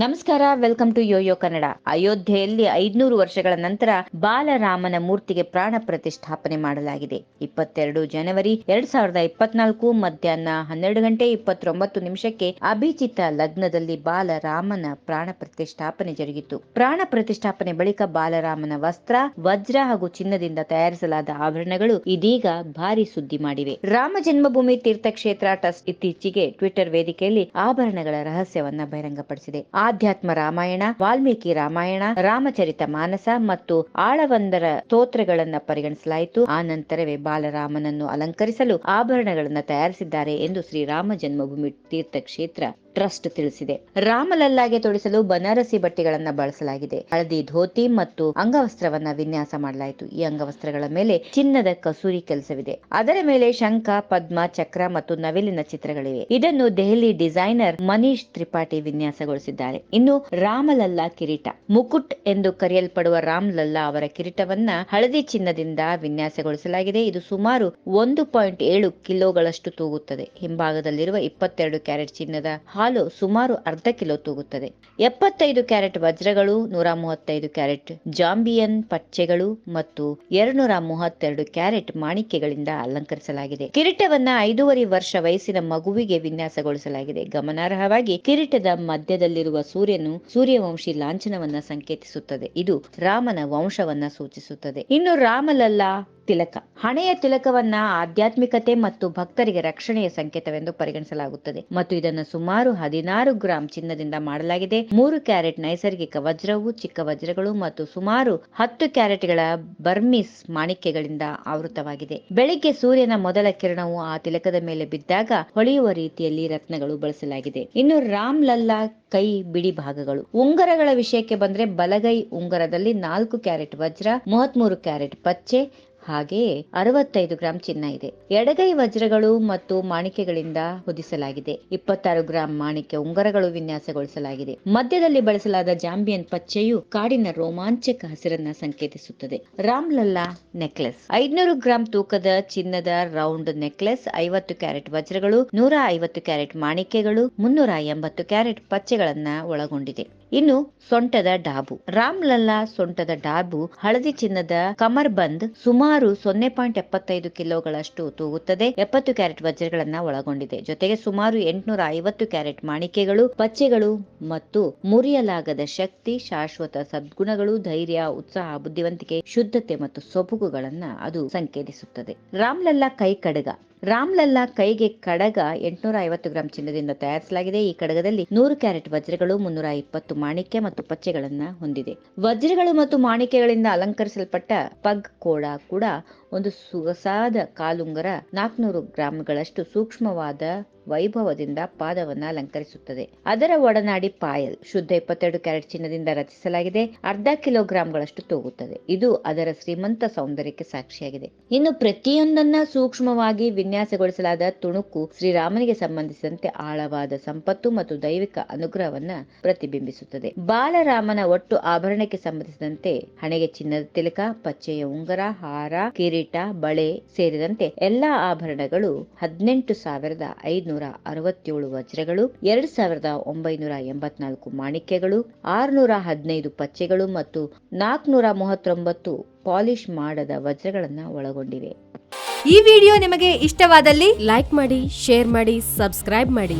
ನಮಸ್ಕಾರ welcome to Yoyo Kannada ಅಯೋಧ್ಯೆಯಲ್ಲಿ ಐದ್ನೂರು ವರ್ಷಗಳ ನಂತರ ಬಾಲರಾಮನ ಮೂರ್ತಿಗೆ ಪ್ರಾಣ ಪ್ರತಿಷ್ಠಾಪನೆ ಮಾಡಲಾಗಿದೆ. ಇಪ್ಪತ್ತೆರಡು ಜನವರಿ ಎರಡ್ ಸಾವಿರದ ಇಪ್ಪತ್ನಾಲ್ಕು ಮಧ್ಯಾಹ್ನ ಹನ್ನೆರಡು ಗಂಟೆ ಇಪ್ಪತ್ತೊಂಬತ್ತು ನಿಮಿಷಕ್ಕೆ ಅಭಿಜಿತ ಲಗ್ನದಲ್ಲಿ ಬಾಲರಾಮನ ಪ್ರಾಣ ಪ್ರತಿಷ್ಠಾಪನೆ ಜರುಗಿತು. ಪ್ರಾಣ ಪ್ರತಿಷ್ಠಾಪನೆ ಬಳಿಕ ಬಾಲರಾಮನ ವಸ್ತ್ರ, ವಜ್ರ ಹಾಗೂ ಚಿನ್ನದಿಂದ ತಯಾರಿಸಲಾದ ಆಭರಣಗಳು ಇದೀಗ ಭಾರಿ ಸುದ್ದಿ ಮಾಡಿವೆ. ರಾಮ ಜನ್ಮಭೂಮಿ ತೀರ್ಥಕ್ಷೇತ್ರ ಟಸ್ ಇತ್ತೀಚೆಗೆ ಟ್ವಿಟರ್ ವೇದಿಕೆಯಲ್ಲಿ ಆಭರಣಗಳ ರಹಸ್ಯವನ್ನ ಬಹಿರಂಗಪಡಿಸಿದೆ. ಆಧ್ಯಾತ್ಮ ರಾಮಾಯಣ, ವಾಲ್ಮೀಕಿ ರಾಮಾಯಣ, ರಾಮಚರಿತ ಮಾನಸ ಮತ್ತು ಆಳವಂದರ ಸ್ತೋತ್ರಗಳನ್ನ ಪರಿಗಣಿಸಲಾಯಿತು. ಆ ನಂತರವೇ ಬಾಲರಾಮನನ್ನು ಅಲಂಕರಿಸಲು ಆಭರಣಗಳನ್ನು ತಯಾರಿಸಿದ್ದಾರೆ ಎಂದು ಶ್ರೀರಾಮ ಜನ್ಮಭೂಮಿ ತೀರ್ಥಕ್ಷೇತ್ರ ಟ್ರಸ್ಟ್ ತಿಳಿಸಿದೆ. ರಾಮಲಲ್ಲಾಗೆ ತೊಡಿಸಲು ಬನಾರಸಿ ಬಟ್ಟೆಗಳನ್ನ ಬಳಸಲಾಗಿದೆ. ಹಳದಿ ಧೋತಿ ಮತ್ತು ಅಂಗವಸ್ತ್ರವನ್ನ ವಿನ್ಯಾಸ ಮಾಡಲಾಯಿತು. ಈ ಅಂಗವಸ್ತ್ರಗಳ ಮೇಲೆ ಚಿನ್ನದ ಕಸೂರಿ ಕೆಲಸವಿದೆ. ಅದರ ಮೇಲೆ ಶಂಖ, ಪದ್ಮ, ಚಕ್ರ ಮತ್ತು ನವಿಲಿನ ಚಿತ್ರಗಳಿವೆ. ಇದನ್ನು ದೆಹಲಿ ಡಿಸೈನರ್ ಮನೀಶ್ ತ್ರಿಪಾಠಿ ವಿನ್ಯಾಸಗೊಳಿಸಿದ್ದಾರೆ. ಇನ್ನು ರಾಮಲಲ್ಲಾ ಕಿರೀಟ. ಮುಕುಟ್ ಎಂದು ಕರೆಯಲ್ಪಡುವ ರಾಮಲಲ್ಲಾ ಅವರ ಕಿರೀಟವನ್ನ ಹಳದಿ ಚಿನ್ನದಿಂದ ವಿನ್ಯಾಸಗೊಳಿಸಲಾಗಿದೆ. ಇದು ಸುಮಾರು ಒಂದು ಪಾಯಿಂಟ್ ಏಳು ಕಿಲೋಗಳಷ್ಟು ತೂಗುತ್ತದೆ. ಹಿಂಭಾಗದಲ್ಲಿರುವ ಇಪ್ಪತ್ತೆರಡು ಕ್ಯಾರೆಟ್ ಚಿನ್ನದ ಹಾಲು ಸುಮಾರು ಅರ್ಧ ಕಿಲೋ ತೂಗುತ್ತದೆ. ಎಪ್ಪತ್ತೈದು ಕ್ಯಾರೆಟ್ ವಜ್ರಗಳು, ನೂರ ಮೂವತ್ತೈದು ಕ್ಯಾರೆಟ್ ಜಾಂಬಿಯನ್ ಪಚ್ಚೆಗಳು ಮತ್ತು ಎರಡ್ನೂರ ಮೂವತ್ತೆರಡು ಕ್ಯಾರೆಟ್ ಮಾಣಿಕ್ಯಗಳಿಂದ ಅಲಂಕರಿಸಲಾಗಿದೆ. ಕಿರೀಟವನ್ನ ಐದೂವರೆ ವರ್ಷ ವಯಸ್ಸಿನ ಮಗುವಿಗೆ ವಿನ್ಯಾಸಗೊಳಿಸಲಾಗಿದೆ. ಗಮನಾರ್ಹವಾಗಿ ಕಿರೀಟದ ಮಧ್ಯದಲ್ಲಿರುವ ಸೂರ್ಯನು ಸೂರ್ಯವಂಶಿ ಲಾಂಛನವನ್ನ ಸಂಕೇತಿಸುತ್ತದೆ. ಇದು ರಾಮನ ವಂಶವನ್ನ ಸೂಚಿಸುತ್ತದೆ. ಇನ್ನು ರಾಮಲಲ್ಲಾ ತಿಲಕ. ಹಣೆಯ ತಿಲಕವನ್ನ ಆಧ್ಯಾತ್ಮಿಕತೆ ಮತ್ತು ಭಕ್ತರಿಗೆ ರಕ್ಷಣೆಯ ಸಂಕೇತವೆಂದು ಪರಿಗಣಿಸಲಾಗುತ್ತದೆ. ಮತ್ತು ಇದನ್ನು ಸುಮಾರು ಹದಿನಾರು ಗ್ರಾಂ ಚಿನ್ನದಿಂದ ಮಾಡಲಾಗಿದೆ. ಮೂರು ಕ್ಯಾರೆಟ್ ನೈಸರ್ಗಿಕ ವಜ್ರವು, ಚಿಕ್ಕ ವಜ್ರಗಳು ಮತ್ತು ಸುಮಾರು ಹತ್ತು ಕ್ಯಾರೆಟ್ಗಳ ಬರ್ಮಿಸ್ ಮಾಣಿಕ್ಯಗಳಿಂದ ಆವೃತವಾಗಿದೆ. ಬೆಳಿಗ್ಗೆ ಸೂರ್ಯನ ಮೊದಲ ಕಿರಣವು ಆ ತಿಲಕದ ಮೇಲೆ ಬಿದ್ದಾಗ ಹೊಳೆಯುವ ರೀತಿಯಲ್ಲಿ ರತ್ನಗಳು ಬಳಸಲಾಗಿದೆ. ಇನ್ನು ರಾಮ್ ಲಲ್ಲಾ ಕೈ ಬಿಡಿ ಭಾಗಗಳು. ಉಂಗರಗಳ ವಿಷಯಕ್ಕೆ ಬಂದ್ರೆ ಬಲಗೈ ಉಂಗರದಲ್ಲಿ ನಾಲ್ಕು ಕ್ಯಾರೆಟ್ ವಜ್ರ ಮೂವತ್ಮೂರು ಕ್ಯಾರೆಟ್ ಪಚ್ಚೆ ಹಾಗೆಯೇ ಅರವತ್ತೈದು ಗ್ರಾಂ ಚಿನ್ನ ಇದೆ. ಎಡಗೈ ವಜ್ರಗಳು ಮತ್ತು ಮಾಣಿಕ್ಯಗಳಿಂದ ಹೊದಿಸಲಾಗಿದೆ. ಇಪ್ಪತ್ತಾರು ಗ್ರಾಂ ಮಾಣಿಕ್ಯ ಉಂಗರಗಳು ವಿನ್ಯಾಸಗೊಳಿಸಲಾಗಿದೆ. ಮಧ್ಯದಲ್ಲಿ ಬಳಸಲಾದ ಜಾಂಬಿಯನ್ ಪಚ್ಚೆಯು ಕಾಡಿನ ರೋಮಾಂಚಕ ಹಸಿರನ್ನ ಸಂಕೇತಿಸುತ್ತದೆ. ರಾಮ್ಲಲ್ಲಾ ನೆಕ್ಲೆಸ್. ಐದ್ನೂರು ಗ್ರಾಂ ತೂಕದ ಚಿನ್ನದ ರೌಂಡ್ ನೆಕ್ಲೆಸ್, ಐವತ್ತು ಕ್ಯಾರೆಟ್ ವಜ್ರಗಳು, ನೂರ ಐವತ್ತು ಕ್ಯಾರೆಟ್ ಮಾಣಿಕ್ಯಗಳು, ಮುನ್ನೂರ ಎಂಬತ್ತು ಕ್ಯಾರೆಟ್ ಪಚ್ಚೆಗಳನ್ನ ಒಳಗೊಂಡಿದೆ. ಇನ್ನು ಸೊಂಟದ ಡಾಬು. ರಾಮ್ಲಲ್ಲಾ ಸೊಂಟದ ಡಾಬು ಹಳದಿ ಚಿನ್ನದ ಕಮರ್ ಬಂದ್ ಸುಮಾರು ಸೊನ್ನೆ ಪಾಯಿಂಟ್ ಎಪ್ಪತ್ತೈದು ಕಿಲೋಗಳಷ್ಟು ತೂಗುತ್ತದೆ. ಎಪ್ಪತ್ತು ಕ್ಯಾರೆಟ್ ವಜ್ರಗಳನ್ನ ಒಳಗೊಂಡಿದೆ. ಜೊತೆಗೆ ಸುಮಾರು ಎಂಟುನೂರ ಐವತ್ತು ಕ್ಯಾರೆಟ್ ಮಾಣಿಕೆಗಳು ಪಚ್ಚೆಗಳು ಮತ್ತು ಮುರಿಯಲಾಗದ ಶಕ್ತಿ, ಶಾಶ್ವತ ಸದ್ಗುಣಗಳು, ಧೈರ್ಯ, ಉತ್ಸಾಹ, ಬುದ್ಧಿವಂತಿಕೆ, ಶುದ್ಧತೆ ಮತ್ತು ಸೊಬಗುಗಳನ್ನ ಅದು ಸಂಕೇತಿಸುತ್ತದೆ. ರಾಮ್ಲಲ್ಲಾ ಕೈ ಕಡಗ. ರಾಮ್ಲಲ್ಲಾ ಕೈಗೆ ಕಡಗ ಎಂಟುನೂರ ಐವತ್ತು ಗ್ರಾಂ ಚಿನ್ನದಿಂದ ತಯಾರಿಸಲಾಗಿದೆ. ಈ ಕಡಗದಲ್ಲಿ ನೂರು ಕ್ಯಾರೆಟ್ ವಜ್ರಗಳು ಮುನ್ನೂರ ಇಪ್ಪತ್ತು ಮಾಣಿಕ್ಯ ಮತ್ತು ಪಚ್ಚೆಗಳನ್ನ ಹೊಂದಿದೆ. ವಜ್ರಗಳು ಮತ್ತು ಮಾಣಿಕ್ಯಗಳಿಂದ ಅಲಂಕರಿಸಲ್ಪಟ್ಟ ಪಗ್ ಕೋಡ ಕೂಡ ಒಂದು ಸೊಗಸಾದ ಕಾಲುಂಗರ ನಾಲ್ಕುನೂರು ಗ್ರಾಂಗಳಷ್ಟು ಸೂಕ್ಷ್ಮವಾದ ವೈಭವದಿಂದ ಪಾದವನ್ನ ಅಲಂಕರಿಸುತ್ತದೆ. ಅದರ ಒಡನಾಡಿ ಪಾಯಲ್ ಶುದ್ಧ ಇಪ್ಪತ್ತೆರಡು ಕ್ಯಾರೆಟ್ ಚಿನ್ನದಿಂದ ರಚಿಸಲಾಗಿದೆ. ಅರ್ಧ ಕಿಲೋಗ್ರಾಂಗಳಷ್ಟು ತೂಗುತ್ತದೆ. ಇದು ಅದರ ಶ್ರೀಮಂತ ಸೌಂದರ್ಯಕ್ಕೆ ಸಾಕ್ಷಿಯಾಗಿದೆ. ಇನ್ನು ಪ್ರತಿಯೊಂದನ್ನ ಸೂಕ್ಷ್ಮವಾಗಿ ವಿನ್ಯಾಸಗೊಳಿಸಲಾದ ತುಣುಕು ಶ್ರೀರಾಮನಿಗೆ ಸಂಬಂಧಿಸಿದಂತೆ ಆಳವಾದ ಸಂಪತ್ತು ಮತ್ತು ದೈವಿಕ ಅನುಗ್ರಹವನ್ನ ಪ್ರತಿಬಿಂಬಿಸುತ್ತದೆ. ಬಾಲರಾಮನ ಒಟ್ಟು ಆಭರಣಕ್ಕೆ ಸಂಬಂಧಿಸಿದಂತೆ ಹಣೆಗೆ ಚಿನ್ನದ ತಿಲಕ, ಪಚ್ಚೆಯ ಉಂಗರ, ಹಾರ, ಕಿರೀಟ, ಬಳೆ ಸೇರಿದಂತೆ ಎಲ್ಲಾ ಆಭರಣಗಳು ಹದಿನೆಂಟು ಸಾವಿರದ ಐದುನೂರ ಅರವತ್ತೇಳು ವಜ್ರಗಳು, ಎರಡ್ ಸಾವಿರದ ಒಂಬೈನೂರ ಎಂಬತ್ನಾಲ್ಕು ಮಾಣಿಕ್ಯಗಳು, ಆರುನೂರ ಹದಿನೈದು ಪಚ್ಚೆಗಳು ಮತ್ತು ನಾಲ್ಕುನೂರ ಮೂವತ್ತೊಂಬತ್ತು ಪಾಲಿಶ್ ಮಾಡದ ವಜ್ರಗಳನ್ನು ಒಳಗೊಂಡಿವೆ. ಈ ವಿಡಿಯೋ ನಿಮಗೆ ಇಷ್ಟವಾದಲ್ಲಿ ಲೈಕ್ ಮಾಡಿ, ಶೇರ್ ಮಾಡಿ, ಸಬ್ಸ್ಕ್ರೈಬ್ ಮಾಡಿ.